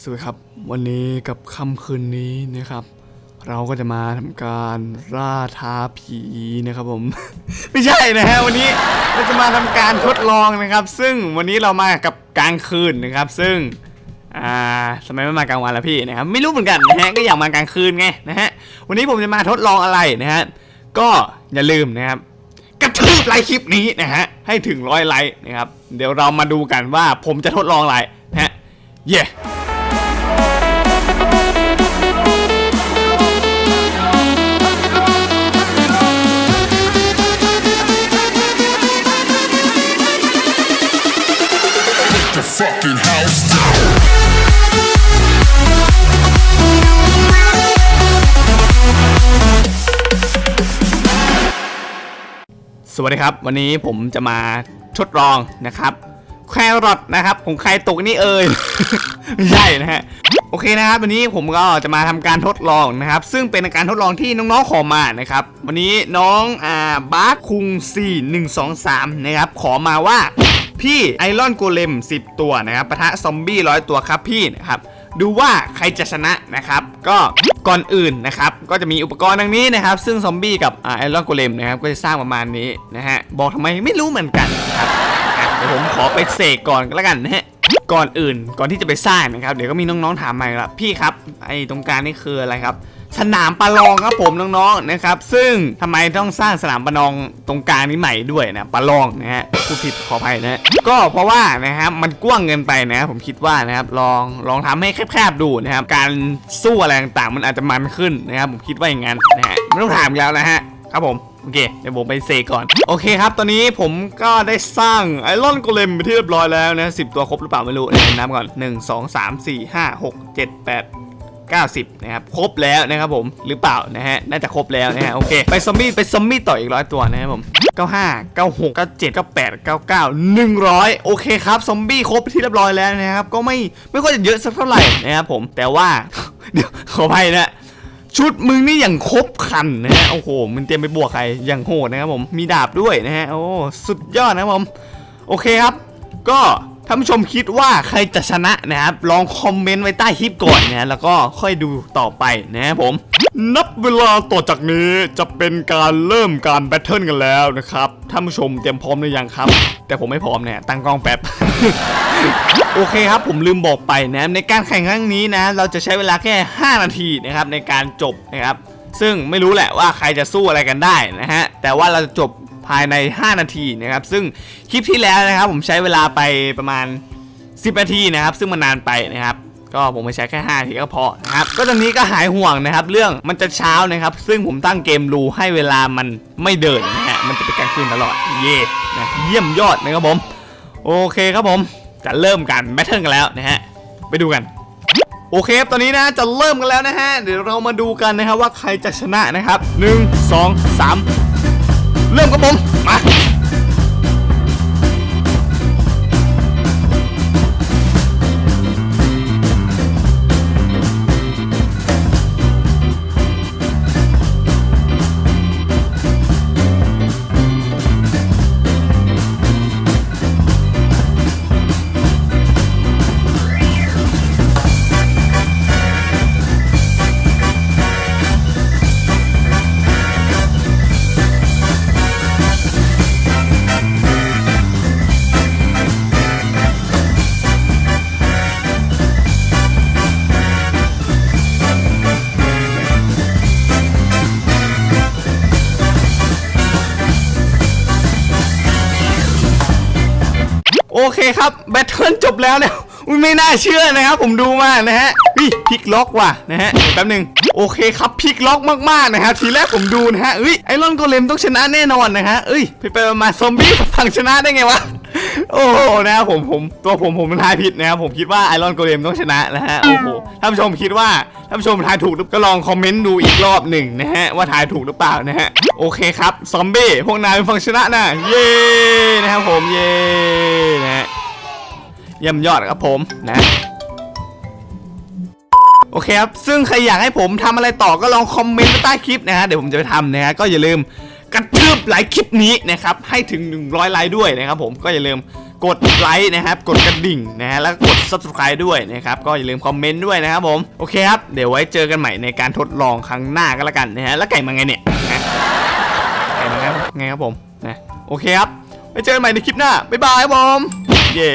สวัสดีครับ วันนี้กับค่ำคืนนี้นะครับ เราก็จะมาทำการล่าท้าผีนะครับผม ไม่ใช่นะฮะวันนี้เราจะมาทำการทดลองนะครับ ซึ่งวันนี้เรามากับกลางคืนนะครับ ซึ่งอ่าทำไมไม่มากลางวันล่ะพี่นะครับไม่รู้เหมือนกันนะฮะก็อยากมากลางคืนไงนะฮะวันนี้ผมจะมาทดลองอะไรนะฮะก็อย่าลืมนะครับกระทืบไลค์คลิปนี้นะฮะให้ถึงร้อยไลค์นะครับเดี๋ยวเรามาดูกันว่าผมจะทดลองอะไรนะฮะเย่ the fucking house down. สวัสดีครับ วันนี้ผมจะมาทดลองนะครับ แครอทนะครับของใครตกนี่เอ่ย ไม่ใช่นะฮะโอเคนะครับ วันนี้ผมก็จะมาทำการทดลองนะครับ ซึ่งเป็นการทดลองที่น้องๆขอมานะครับ วันนี้น้องอ่าบาร์คุง4123นะครับขอมาว่า พี่ไอรอนโกเลม10 ตัวนะครับปะทะซอมบี้ร้อยตัวครับพี่นะครับดูว่าใครจะชนะนะครับ ก็ก่อนอื่นนะครับ ก็จะมีอุปกรณ์ดังนี้นะครับ ซึ่งซอมบี้กับไอรอนโกเลมนะครับ ก็จะสร้างประมาณนี้นะฮะ บอกทำไมไม่รู้เหมือนกันครับเดี๋ยวผมขอไปเสกก่อนก็แล้วกันนะฮะ ก่อนอื่นก่อนที่จะไปสร้างนะครับ เดี๋ยวก็มีน้องๆถามมาครับพี่ครับ ไอตรงกลางนี่คืออะไรครับ สนามประลองครับผมน้องๆนะครับซึ่งทำไมต้องสร้างสนามประลองตรงกลางนี้ใหม่ด้วยนะประลองนะฮะพูดผิดขออภัยนะฮะก็เพราะว่านะครับมันกว้างเกินไปนะผมคิดว่านะครับลองลองทำให้แคบๆดูนะครับการสู้อะไรต่างๆมันอาจจะมันขึ้นนะครับผมคิดว่าอย่างนั้นนะฮะไม่ต้องถามแล้วนะฮะครับผมโอเคเดี๋ยวผมไปเซก่อน โอเคครับ ตอนนี้ผมก็ได้สร้างไอรอนโกเลมไปที่เรียบร้อยแล้วนะสิตัวครบหรือเปล่าไม่รู้เดี๋ยวนับก่อน 1 2 3 4 5 6 7 8 90นะครับครบแล้วนะครับผมหรือเปล่านะฮะน่าจะครบแล้วนะฮะโอเคไปซอมบี้ไปซอมบี้ต่ออีกร้อยตัวนะครับผม95 96 97 98 99 100 โอเคครับซอมบี้ครบที่เรียบร้อยแล้วนะครับก็ไม่ไม่ค่อยจะเยอะสักเท่าไหร่นะครับผมแต่ว่าเดี๋ยวขออภัยนะชุดมึงนี่อย่างครบครันนะฮะโอ้โหมันเตรียมไปบวกใครอย่างโหดนะครับผมมีดาบด้วยนะฮะโอ้สุดยอดนะครับผมโอเคครับ ก็ ท่านผู้ชมคิดว่าใครจะชนะนะครับ ลองคอมเมนต์ไว้ใต้คลิปก่อนนะแล้วก็ค่อยดูต่อไปนะครับผม นับเวลาต่อจากนี้จะเป็นการเริ่มการแบทเทิลกันแล้วนะครับ ท่านผู้ชมเตรียมพร้อมหรือยังครับ แต่ผมไม่พร้อมเนี่ยตั้งกล้องแป๊บ โอเคครับผมลืมบอกไปนะในการแข่งครั้งนี้นะ เราจะใช้เวลาแค่ 5 นาทีนะครับในการจบนะครับซึ่งไม่รู้แหละว่าใครจะสู้อะไรกันได้นะฮะ แต่ว่าเราจะจบ ภายใน 5 นาทีนะครับ ซึ่งคลิปที่แล้วนะครับ ผมใช้เวลาไปประมาณ 10 นาทีนะครับ ซึ่งมันนานไปนะครับก็ผมไปใช้แค่5นาทีก็พอนะครับก็ตอนนี้ก็หายห่วงนะครับ เรื่องมันจะเช้านะครับ ซึ่งผมตั้งเกมรูให้เวลามันไม่เดินนะฮะมันจะเป็นกลางคืนตลอดเย่นะเยี่ยมยอดนะครับผมโอเคครับผมจะเริ่มกันแบทเทิลกันแล้วนะฮะไปดูกันโอเคครับตอนนี้นะจะเริ่มกันแล้วนะฮะเดี๋ยวเรามาดูกันนะครับว่าใครจะชนะนะครับ 1 2 3 เริ่มครับผมมา เคครับแบทเทิลจบแล้วเนี่ยไม่น่าเชื่อนะครับ ผมดูมานะฮะวิพลิกล็อกว่ะนะฮะแป๊บหนึ่งโอเคครับพลิกล็อกมากๆนะฮะทีแรกผมดูนะฮะเอ้ยไอรอนโกเลมต้องชนะแน่นอนนะฮะเอ้ยไปไปมาซอมบี้ฝั่งชนะได้ไงวะ โอ้โหนะครับผมผมตัวผมผมทายผิดนะครับผมคิดว่าไอรอนโกเลมต้องชนะนะฮะโอ้โหท่านผู้ชมคิดว่าท่านผู้ชมทายถูกหรือก็ลองคอมเมนต์ดูอีกรอบหนึ่งนะฮะว่าทายถูกหรือเปล่านะฮะโอเคครับซอมบี้พวกนายเป็นฝั่งชนะนะเย้นะครับผมเย้นะฮะเยี่ยมยอดครับผมนะโอเคครับ ซึ่งใครอยากให้ผมทำอะไรต่อก็ลองคอมเมนต์ไว้ใต้คลิปนะฮะ เดี๋ยวผมจะไปทำนะฮะ ก็อย่าลืม กระทืบไลค์คลิปนี้นะครับให้ถึง 100 ไลค์ด้วยนะครับผมก็อย่าลืมกดไลค์นะครับ กดกระดิ่งนะฮะแล้วกด subscribe ด้วยนะครับ ก็อย่าลืมคอมเมนต์ด้วยนะครับผม โอเคครับ เดี๋ยวไว้เจอกันใหม่ในการทดลองครั้งหน้าก็แล้วกันนะฮะแล้วไก่มาไงเนี่ยนะไก่มาไงครับไงครับผมนะโอเคครับไว้เจอกันใหม่ในคลิปหน้าบ๊ายบายครับผมเย้